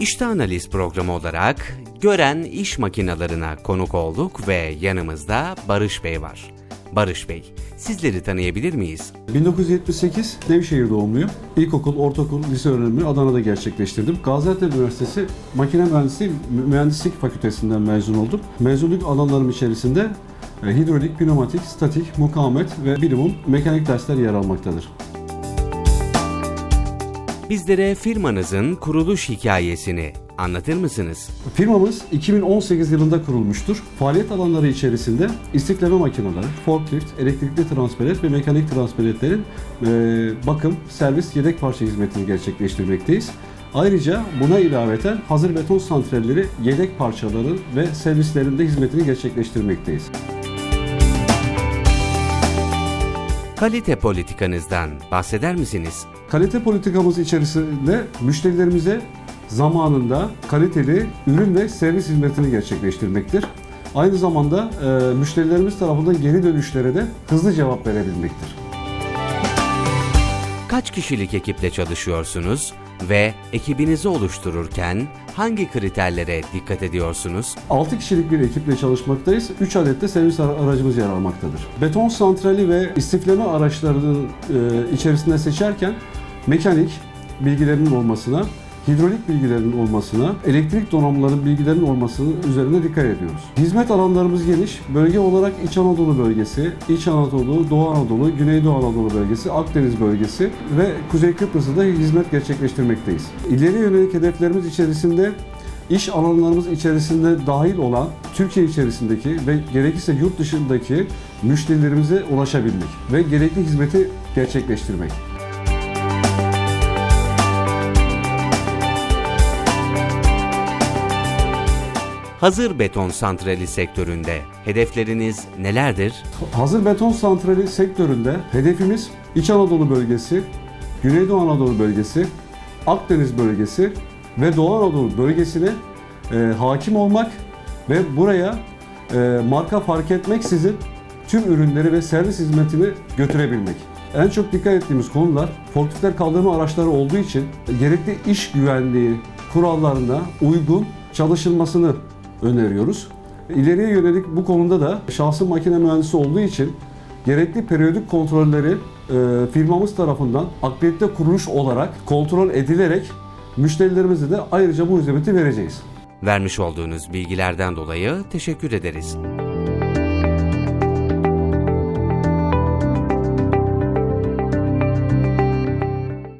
İşte Analiz programı olarak Gören İş Makinalarına konuk olduk ve yanımızda Barış Bey var. Barış Bey, sizleri tanıyabilir miyiz? 1978 Nevşehir doğumluyum. İlkokul, ortaokul, lise öğrenimimi Adana'da gerçekleştirdim. Gaziantep Üniversitesi Makine Mühendisliği Mühendislik Fakültesinden mezun oldum. Mezunluk alanlarım içerisinde e, hidrolik, pneumatik, statik, mukavemet ve bilimum mekanik dersler yer almaktadır. Bizlere firmanızın kuruluş hikayesini anlatır mısınız? Firmamız 2018 yılında kurulmuştur. Faaliyet alanları içerisinde istifleme makineleri, forklift, elektrikli transferet ve mekanik transferetlerin e, bakım, servis, yedek parça hizmetini gerçekleştirmekteyiz. Ayrıca buna ilaveten hazır beton santralleri, yedek parçaları ve servislerinde hizmetini gerçekleştirmekteyiz. Kalite politikanızdan bahseder misiniz? Kalite politikamız içerisinde müşterilerimize zamanında kaliteli ürün ve servis hizmetini gerçekleştirmektir. Aynı zamanda e, müşterilerimiz tarafından geri dönüşlere de hızlı cevap verebilmektir. Kaç kişilik ekiple çalışıyorsunuz ve ekibinizi oluştururken hangi kriterlere dikkat ediyorsunuz? 6 kişilik bir ekiple çalışmaktayız. 3 adet de servis ara- aracımız yer almaktadır. Beton santrali ve istifleme araçlarının e, içerisinde seçerken mekanik bilgilerinin olmasına, hidrolik bilgilerinin olmasına, elektrik donanımların bilgilerinin olmasının üzerine dikkat ediyoruz. Hizmet alanlarımız geniş. Bölge olarak İç Anadolu bölgesi, İç Anadolu, Doğu Anadolu, Güneydoğu Anadolu bölgesi, Akdeniz bölgesi ve Kuzey Kıbrıs'ta da hizmet gerçekleştirmekteyiz. İleri yönelik hedeflerimiz içerisinde İş alanlarımız içerisinde dahil olan Türkiye içerisindeki ve gerekirse yurt dışındaki müşterilerimize ulaşabilmek ve gerekli hizmeti gerçekleştirmek. Hazır beton santrali sektöründe hedefleriniz nelerdir? Hazır beton santrali sektöründe hedefimiz İç Anadolu bölgesi, Güneydoğu Anadolu bölgesi, Akdeniz bölgesi ve Doğu Anadolu bölgesine e, hakim olmak ve buraya e, marka fark etmeksizin tüm ürünleri ve servis hizmetini götürebilmek. En çok dikkat ettiğimiz konular forkliftler kaldırma araçları olduğu için gerekli iş güvenliği kurallarına uygun çalışılmasını öneriyoruz. İleriye yönelik bu konuda da şahsım makine mühendisi olduğu için gerekli periyodik kontrolleri e, firmamız tarafından akredite kuruluş olarak kontrol edilerek müşterilerimize de ayrıca bu hizmeti vereceğiz. Vermiş olduğunuz bilgilerden dolayı teşekkür ederiz.